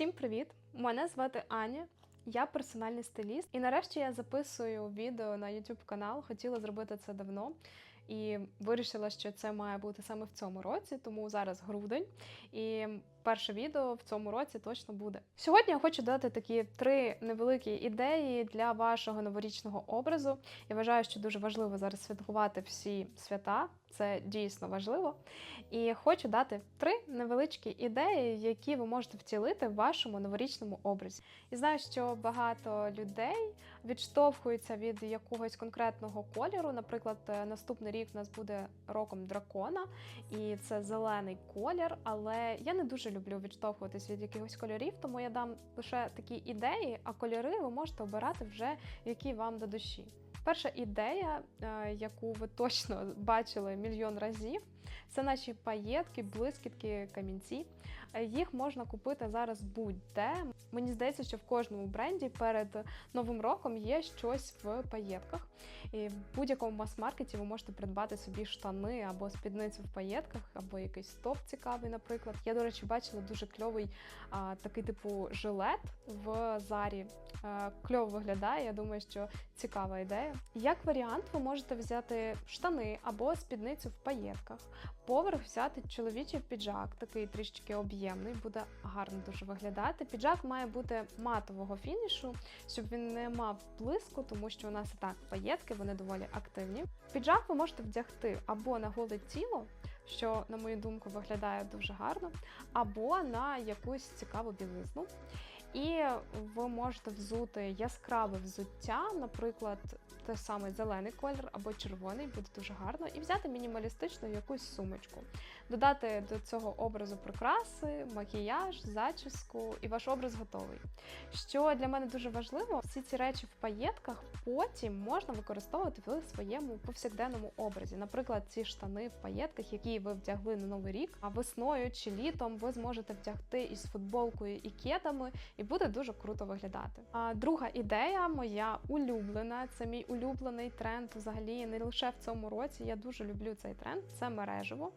Всім привіт! Мене звати Аня. Я персональний стиліст, і нарешті я записую відео на YouTube канал. Хотіла зробити це давно і вирішила, що це має бути саме в цьому році, тому зараз грудень. І перше відео в цьому році точно буде. Сьогодні я хочу дати такі три невеликі ідеї для вашого новорічного образу. Я вважаю, що дуже важливо зараз святкувати всі свята. Це дійсно важливо. І хочу дати три невеличкі ідеї, які ви можете втілити в вашому новорічному образі. І знаю, що багато людей відштовхуються від якогось конкретного кольору. Наприклад, е, наступний рік у нас буде роком дракона, і це зелений колір. Але я не дуже люблю відштовхуватись від якихось кольорів, тому я дам лише такі ідеї, а кольори ви можете обирати вже які вам до душі. Перша ідея, е, яку ви точно бачили мільйон разів, це наші паєтки, блискітки, камінці. Е, Їх можна купити зараз будь-де. Мені здається, що в кожному бренді перед новим роком є щось в паєтках. І в будь-якому мас-маркеті ви можете придбати собі штани або спідницю в паєтках, або якийсь топ цікавий, наприклад. Я, до речі, бачила дуже кльовий а, такий типу жилет в зарі. А, кльово виглядає. Я думаю, що цікава ідея. Як варіант, ви можете взяти штани або спідницю в паєтках, поверх взяти чоловічий піджак, такий трішки об'ємний, буде гарно дуже виглядати. Піджак має бути матового фінішу, щоб він не мав блиску, тому що у нас і так паєтки, вони доволі активні. Піджак ви можете вдягти або на голе тіло, що, на мою думку, виглядає дуже гарно, або на якусь цікаву білизну. І ви можете взути яскраве взуття, наприклад, той самий зелений колір або червоний, буде дуже гарно, і взяти мінімалістичну якусь сумочку, додати до цього образу прикраси, макіяж, зачіску, і ваш образ готовий. Що для мене дуже важливо, всі ці речі в паєтках потім можна використовувати в своєму повсякденному образі. Наприклад, ці штани в паєтках, які ви вдягли на новий рік, а весною чи літом ви зможете вдягти із футболкою і кедами, і буде дуже круто виглядати. А друга ідея, моя улюблена, це мій улюблений тренд взагалі не лише в цьому році. Я дуже люблю цей тренд. Це мережево.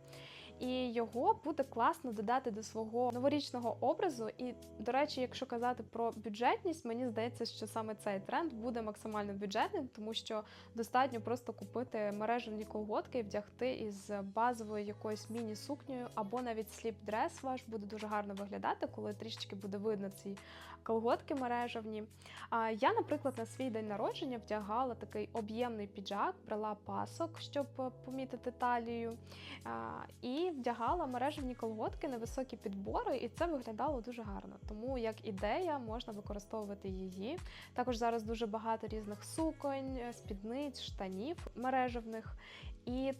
І його буде класно додати до свого новорічного образу. І, до речі, якщо казати про бюджетність, мені здається, що саме цей тренд буде максимально бюджетним, тому що достатньо просто купити мережевні колготки і вдягти із базовою якоюсь міні-сукнею, або навіть сліп-дрес ваш буде дуже гарно виглядати, коли трішечки буде видно ці колготки мережевні. А я, наприклад, на свій день народження вдягала такий об'ємний піджак, брала пасок, щоб помітити талію. І вдягала мережевні колготки на високі підбори, і це виглядало дуже гарно. Тому як ідея можна використовувати її. Також зараз дуже багато різних суконь, спідниць, штанів мережевних. І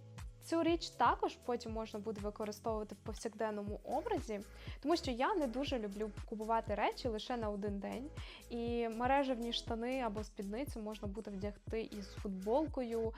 Цю річ також потім можна буде використовувати в повсякденному образі, тому що я не дуже люблю купувати речі лише на один день. І мережевні штани або спідницю можна буде вдягти із футболкою,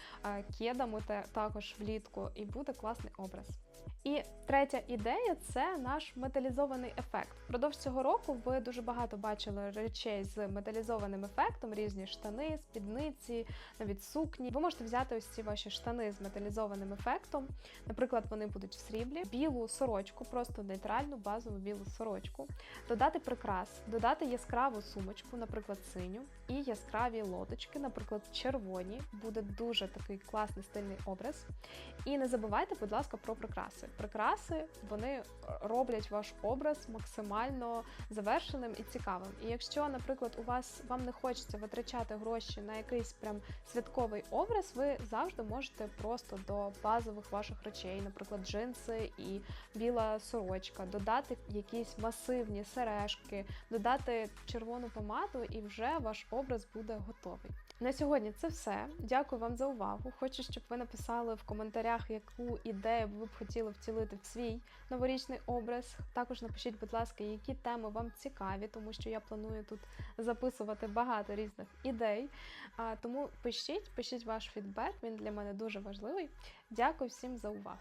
кедами та також влітку, і буде класний образ. І третя ідея це наш металізований ефект. Впродовж цього року ви дуже багато бачили речей з металізованим ефектом, різні штани, спідниці, навіть сукні. Ви можете взяти ось ці ваші штани з металізованим ефектом. Наприклад, вони будуть в сріблі, білу сорочку, просто нейтральну базову білу сорочку, додати прикрас, додати яскраву сумочку, наприклад, синю, і яскраві лодочки, наприклад, червоні. Буде дуже такий класний стильний образ. І не забувайте, будь ласка, про прикраси. Прикраси вони роблять ваш образ максимально завершеним і цікавим. І якщо, наприклад, у вас вам не хочеться витрачати гроші на якийсь прям святковий образ, ви завжди можете просто до базових ваших речей, наприклад, джинси і біла сорочка, додати якісь масивні сережки, додати червону помаду, і вже ваш образ буде готовий. На сьогодні це все. Дякую вам за увагу. Хочу, щоб ви написали в коментарях, яку ідею ви б хотіли втілити в свій новорічний образ. Також напишіть, будь ласка, які теми вам цікаві, тому що я планую тут записувати багато різних ідей. А, Тому пишіть, пишіть ваш фідбек, він для мене дуже важливий. Дякую всім за увагу.